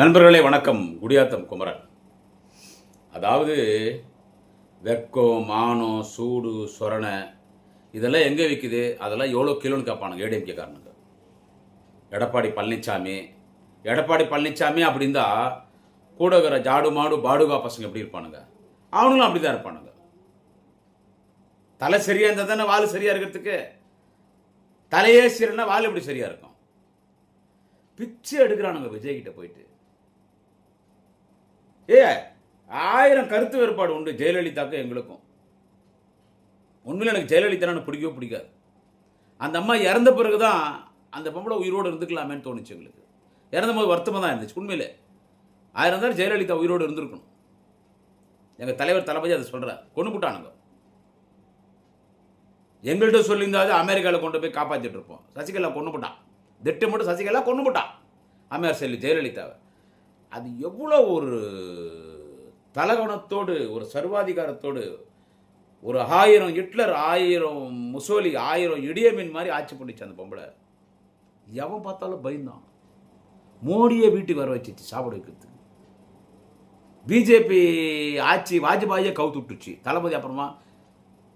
நண்பர்களே வணக்கம். குடியாத்தம் குமரன். அதாவது வெக்கம் மானம் சூடு சொரணை இதெல்லாம் எங்கே விற்குது அதெல்லாம் எவ்வளோ கிலோன்னு கேட்பானுங்க ஏடிஎம்கே காரணங்க எடப்பாடி பழனிசாமி எடப்பாடி பழனிசாமி அப்படிந்தா கூட இருக்கிற ஜாடு மாடு பாடுகா பசங்க எப்படி இருப்பானுங்க? அவனுங்களும் அப்படி தான் இருப்பானுங்க. தலை சரியாக இருந்தால் தானே வால் சரியாக இருக்கிறதுக்கு? தலையே சரினா வால் எப்படி சரியாக இருக்கும்? பிச்சை எடுக்கிறானுங்க விஜய்கிட்ட போயிட்டு. ஏ ஆயிரம் கருத்து வேறுபாடு உண்டு ஜெயலலிதாக்கும் எங்களுக்கும். உண்மையில் எனக்கு ஜெயலலிதா எனக்கு பிடிக்கவே பிடிக்காது. அந்த அம்மா இறந்த பிறகு தான் அந்த பொம்பளை உயிரோடு இருந்துக்கலாமேன்னு தோணுச்சு எங்களுக்கு. இறந்த போது வருத்தமாக தான் இருந்துச்சு உண்மையிலே. ஆயிரம் தான் ஜெயலலிதா உயிரோடு இருந்திருக்கணும். எங்கள் தலைவர் தளபதி அதை சொல்கிறார் கொண்டு போட்டானுங்க எங்கள்கிட்ட சொல்லியிருந்தாது அமெரிக்காவில் கொண்டு போய் காப்பாற்றிட்டு இருப்போம். சசிகலா கொண்டு போட்டான் திட்டம் மட்டும் சசிகலா கொண்டு போட்டான் அமையார் செல்வி ஜெயலலிதாவை. அது எவ்வளோ ஒரு தலகணத்தோடு ஒரு சர்வாதிகாரத்தோடு ஒரு ஆயிரம் ஹிட்லர் ஆயிரம் முசோலி ஆயிரம் இடியமின் மாதிரி ஆட்சி பண்ணிச்சு அந்த பொம்பளை. எவன் பார்த்தாலும் பயந்தான். மோடியை வீட்டுக்கு வர வச்சிச்சு சாப்பிட வைக்கிறதுக்கு. பிஜேபி ஆட்சி வாஜ்பாயை கவுத்து விட்டுச்சு. தளபதி அப்புறமா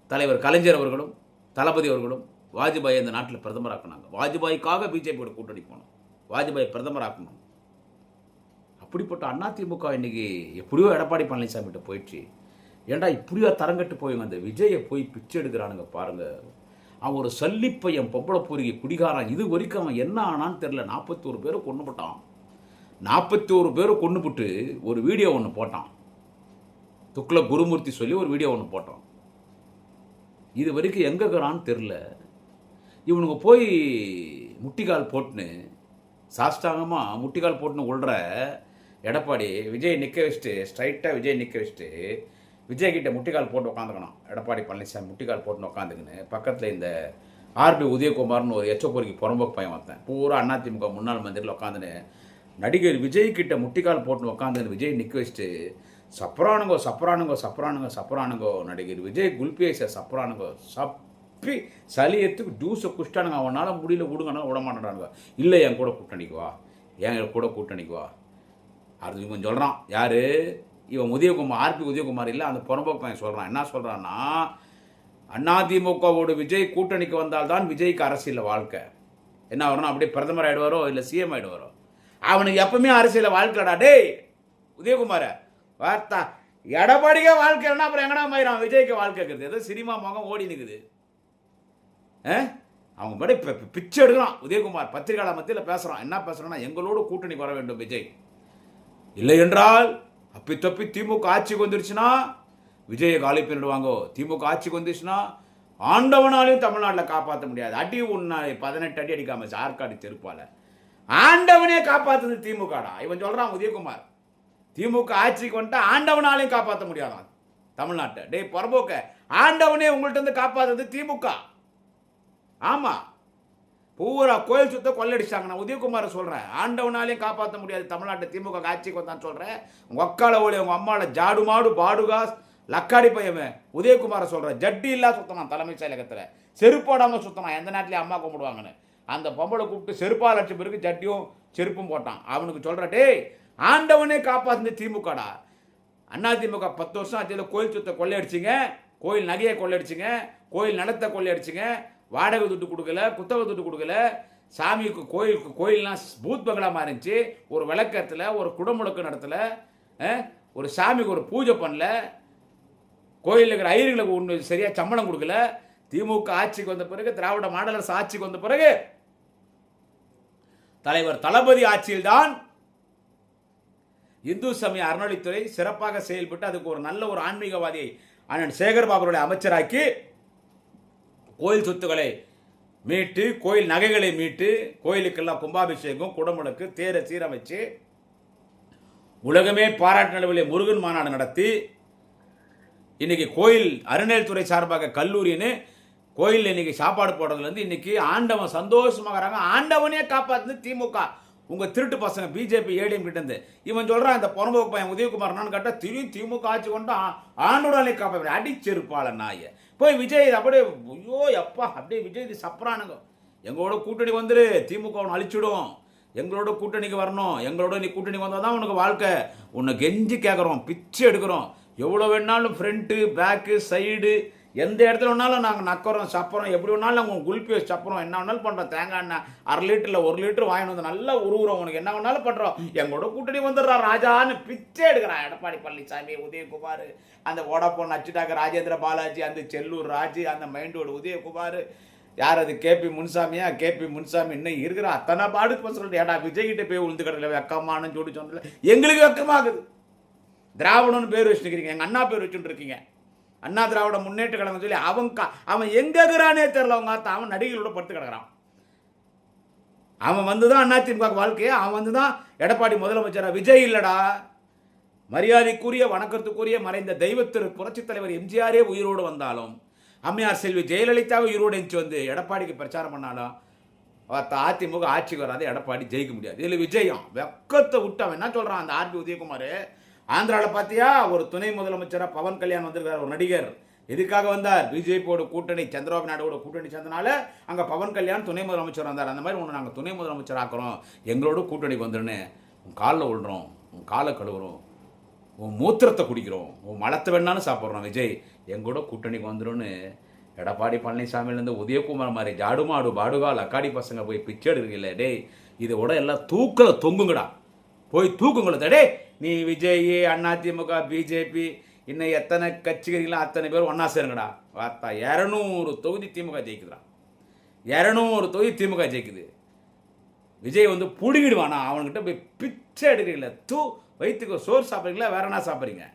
தலைவர் கலைஞர் அவர்களும் தளபதி அவர்களும் வாஜ்பாயை அந்த நாட்டில் பிரதமராக்குனாங்க. வாஜ்பாய்க்காக பிஜேபியோட கூட்டணி போனோம். வாஜ்பாய் பிரதமராக்கணும். அப்படிப்பட்ட அதிமுக இன்னைக்கு எப்படியோ எடப்பாடி பழனிசாமிகிட்ட போயிடுச்சு. ஏன்டா இப்படியோ தரங்கட்டு போய் அந்த விஜயை போய் பிச்சை எடுக்கிறானுங்க பாருங்க. அவன் ஒரு சல்லிப்பையன் பொம்பளை பூரிகை குடிகாரன் இது வரைக்கும் அவன் என்ன ஆனான்னு தெரில நாற்பத்தோரு பேரை கொண்டுபட்டான் நாற்பத்தோரு பேரை கொண்டுபிட்டு ஒரு வீடியோ ஒன்று போட்டான். துக்ள குருமூர்த்தி சொல்லி ஒரு வீடியோ ஒன்று போட்டான். இது வரைக்கும் எங்கே இருக்கிறான்னு தெரில இவனுங்க போய் முட்டிக்கால் போட்டுன்னு சாஷ்டாங்கமாக முட்டிக்கால் போட்டுன்னு உள்ற எடப்பாடி விஜய் நிற்க வச்சுட்டு ஸ்ட்ரைட்டாக விஜய் நிற்க வச்சுட்டு விஜய் கிட்ட முட்டிக்கால் போட்டு உட்காந்துக்கணும் எடப்பாடி பழனிசாமி முட்டிக்கால் போட்டுன்னு உட்காந்துக்கின்னு பக்கத்தில் இந்த ஆர்பி உதயகுமார்னு ஒரு எச்சப்பொறிக்கு புறம்போக்கு பையன் வந்தேன் பூரா அதிமுக முன்னாள் மந்திரியில் உட்காந்துன்னு நடிகர் விஜய் கிட்ட முட்டிக்கால் போட்டுன்னு உட்காந்துன்னு விஜய் நிற்க வச்சுட்டு சப்ரானுங்கோ சப்ரானுங்கோ சப்ரானுங்கோ சப்ரானுங்கோ நடிகர் விஜய் குல்பியேச சப்ரானுங்கோ சப்பி சலியத்துக்கு ஜூஸை குஷ்டானுங்க அவனால் முடியல விடுங்கன்னா விட மாட்டானுங்க இல்லை என் கூட கூட்டணிக்குவா என் கூட கூட்டணிக்குவா அடுத்து இவன் சொல்கிறான் யார்? இவன் உதயகுமார் ஆர்பி உதயகுமார் இல்லை அந்த புறம்போக்கு சொல்கிறான் என்ன சொல்கிறான்னா அதிமுகவோட விஜய் கூட்டணிக்கு வந்தால்தான் விஜய்க்கு அரசியலில் வாழ்க்கை. என்ன வரணும் அப்படியே பிரதமர் ஆயிடுவாரோ இல்லை சிஎம் ஆயிடுவாரோ? அவனுக்கு எப்பவுமே அரசியலில் வாழ்க்கைடா டேய் உதயகுமார வார்த்தா. எடப்பாடிக்க வாழ்க்கைன்னா அப்புறம் எங்கடா மாயிரம் விஜய்க்கு வாழ்க்கை இருக்குது. ஏதோ சினிமா முகம் ஓடி நிற்குது ஆ? அவங்க படி இப்போ பிச்சை எடுக்கிறான். உதயகுமார் பத்திரிகையாளர் மத்தியில் பேசுகிறான் என்ன பேசுகிறான்னா எங்களோட கூட்டணி வர வேண்டும் விஜய். இல்லை என்றால் அப்பி தப்பி திமுக ஆட்சிக்கு வந்துருச்சுன்னா விஜயை காலி பண்ணிடுவாங்கோ. திமுக ஆட்சிக்கு வந்துருச்சுன்னா ஆண்டவனாலையும் தமிழ்நாட்டில் காப்பாற்ற முடியாது. அடி உன்னை பதினெட்டு அடி அடிக்காம சார்காடி தெருப்பால். ஆண்டவனே காப்பாற்றுது திமுகடா. இவன் சொல்கிறான் உதயகுமார். திமுக ஆட்சிக்கு வந்துட்டா ஆண்டவனாலையும் காப்பாற்ற முடியாதான் தமிழ்நாட்டை. டேய் புறம்போக்க ஆண்டவனே உங்கள்கிட்ட இருந்து காப்பாற்றுறது திமுக. ஆமாம் பூரா கோயில் சுத்த கொள்ளடிச்சாங்க நான் உதயகுமாரை சொல்கிறேன் ஆண்டவனாலையும் காப்பாற்ற முடியாது. தமிழ்நாட்டை திமுக ஆட்சிக்கு வந்தான் சொல்கிறேன் உங்கள் ஒக்கால ஓலி உங்கள் அம்மாவில் ஜாடு மாடு பாடுகா லக்காடி பையன் உதயகுமாரை சொல்கிறேன் ஜட்டி இல்லா சுத்தனான் தலைமை செயலகத்தில். செருப்போடாமல் சுத்தனான் எந்த நாட்டிலையும் அம்மா கும்பிடுவாங்கன்னு. அந்த பொம்பளை கூப்பிட்டு செருப்பா லட்சம் பேருக்கு ஜட்டியும் செருப்பும் போட்டான். அவனுக்கு சொல்கிற டேய் ஆண்டவனே காப்பாத்துன திமுகடா. அண்ணா திமுக பத்து வருஷம் ஆட்சியில் கோயில் சுத்த கொள்ளையடிச்சிங்க. கோயில் நகையை கொள்ளையடிச்சிங்க. கோயில் நிலத்தை கொள்ளையடிச்சிங்க. வாடகை துட்டு கொடுக்கல குத்தகை துட்டு கொடுக்கல. சாமிக்கு கோயிலுக்கு கோயில்லாம் பூத் பங்களா இருந்துச்சு. ஒரு விளக்கத்தில் ஒரு குடமுழக்கு நடத்தலை ஒரு சாமிக்கு ஒரு பூஜை பண்ணல. கோயிலில் இருக்கிற ஐயர்களுக்கு ஒன்று சரியாக சம்பளம் கொடுக்கல. திமுக ஆட்சிக்கு வந்த பிறகு திராவிட மாடலரசு ஆட்சிக்கு வந்த பிறகு தலைவர் தளபதி ஆட்சியில்தான் இந்து சமய அறநிலைத்துறை சிறப்பாக செயல்பட்டு அதுக்கு ஒரு நல்ல ஒரு ஆன்மீகவாதியை அண்ணன் சேகர்பாபுடைய அமைச்சராக்கி கோயில் சொத்துக்களை மீட்டு கோயில் நகைகளை மீட்டு கோயிலுக்கெல்லாம் கும்பாபிஷேகம் குடமுழுக்கு தேரை சீரமைச்சு உலகமே பாராட்டு அளவில் முருகன் மாநாடு நடத்தி இன்னைக்கு கோயில் அறநிலைத்துறை சார்பாக கல்லூரின்னு கோயிலில் இன்னைக்கு சாப்பாடு போடுறதுலேருந்து இன்னைக்கு ஆண்டவன் சந்தோஷமாகறாங்க ஆண்டவனே காப்பாத்துது திமுக. உங்கள் திருட்டு பசங்க பிஜேபி ஏடிஎம் கிட்டேருந்து இவன் சொல்கிறான் இந்த புறம்போக்கு பையன் உதயகுமார் என்னன்னு கேட்டா திமுக ஆட்சி கொண்டு ஆண்டுடாலே காப்பா அடிச்சிருப்பாள நாய. போய் விஜய் அப்படியே ஐயோ எப்பா அப்படியே விஜய் இது சப்பரானுங்க எங்களோட கூட்டணி வந்துரு திமுக அழிச்சிடும். எங்களோட கூட்டணிக்கு வரணும். எங்களோட நீ கூட்டணி வந்தால் தான் உனக்கு வாழ்க்கை. உன்னை கெஞ்சி கேட்குறோம் பிச்சை எடுக்கிறோம். எவ்வளோ வேணாலும் ஃப்ரண்ட்டு பேக்கு சைடு எந்த இடத்துல வேணாலும் நாங்கள் நக்கறோம் சப்புறோம் எப்படி வேணாலும் நாங்கள் குல்பி வச்சு சப்புறோம். என்ன வேணாலும் பண்ணுறோம் தேங்காய் எண்ணெய் அரை லிட்டரில் ஒரு லிட்டர் வாங்கிட்டு வந்து நல்லா உருகுறோம் உனக்கு என்ன வேணாலும் பண்ணுறோம் எங்களோட கூட்டணி வந்துடுறா. ராஜான்னு பிச்சை எடுக்கிறான். எடப்பாடி பழனிசாமி உதயகுமார் அந்த ஓடப்போன் அச்சுட்டாக்க ராஜேந்திர பாலாஜி அந்த செல்லூர் ராஜு அந்த மைண்டோடு உதயகுமார். யார் அது? கேபி முன்சாமியா? கேபி முன்சாமி இன்னும் இருக்கிற அத்தனை பாடுக்கு இப்போ சொல்லிட்டு ஏடா விஜய்கிட்ட போய் உளுந்து கடல வெக்கமானு சொல்லி சொன்னல எங்களுக்கு வெக்கமாகுது. திராவிடம்னு பேர் வச்சுருக்கீங்க எங்கள் அண்ணா பேர் வச்சுட்டு இருக்கீங்க. அண்ணா திராவிட முன்னேற்ற கழகம் சொல்லி அவன் கா அவன் எங்கே இருக்கிறானே தெரில அவங்க ஆத்தா அவன் நடிகளோட படுத்து கிடக்கிறான். அவன் வந்து தான் அதிமுக வாழ்க்கையை. அவன் வந்து தான் எடப்பாடி முதலமைச்சரா. விஜய் இல்லடா. மரியாதைக்குரிய வணக்கத்துக்குரிய மறைந்த தெய்வத்திரு புரட்சித் தலைவர் எம்ஜிஆரே உயிரோடு வந்தாலும் அம்மையார் செல்வி ஜெயலலிதாவை உயிரோடு எஞ்சி வந்து எடப்பாடிக்கு பிரச்சாரம் பண்ணாலும் அவத்த அதிமுக ஆட்சிக்கு வராது எடப்பாடி ஜெயிக்க முடியாது. இதில் விஜயம் வெக்கத்தை விட்டு அவன் என்ன சொல்கிறான் அந்த ஆர்பி உதயகுமார்? ஆந்திராவில் பார்த்தியா ஒரு துணை முதலமைச்சராக பவன் கல்யாண் வந்திருக்கார் ஒரு நடிகர். எதுக்காக வந்தார்? பிஜேபியோட கூட்டணி சந்திரபாபு நாயுடோட கூட்டணி சேர்ந்தனால அங்கே பவன் கல்யாண் துணை முதலமைச்சர் வந்தார். அந்த மாதிரி ஒன்று நாங்கள் துணை முதலமைச்சர் ஆக்குறோம். எங்களோட கூட்டணிக்கு வந்துருன்னு. உன் காலில் விழுறோம் உன் காலை கழுவுறோம். உன் மூத்திரத்தை குடிக்கிறோம். உன் மலத்தை வேணாலும் சாப்பிட்றோம் விஜய். எங்கூட கூட்டணிக்கு வந்துடும்னு எடப்பாடி பழனிசாமிலேருந்து உதயகுமார் மாதிரி ஜாடு மாடு பாடுகால் அக்காடி பசங்க போய் பிச்சை எடுக்கிறீங்களே டேய். விட எல்லாம் தூக்கல தொங்குங்கடா. போய் தூக்குங்கள டேய். நீ விஜய் அதிமுக பிஜேபி இன்னும் எத்தனை கட்சிகளெலாம் அத்தனை பேர் ஒன்றா சேருங்கடா? பார்த்தா இரநூறு தொகுதி திமுக ஜெயிக்குதுடா. இரநூறு தொகுதி திமுக ஜெயிக்குது. விஜய் வந்து பிடுங்கிடுவானா? அவன்கிட்ட போய் பிச்சை எடுக்கிறீங்களே தூ வயிற்றுக்கு சோறு சாப்பிட்றீங்களா? வேற என்ன சாப்பிட்றீங்க?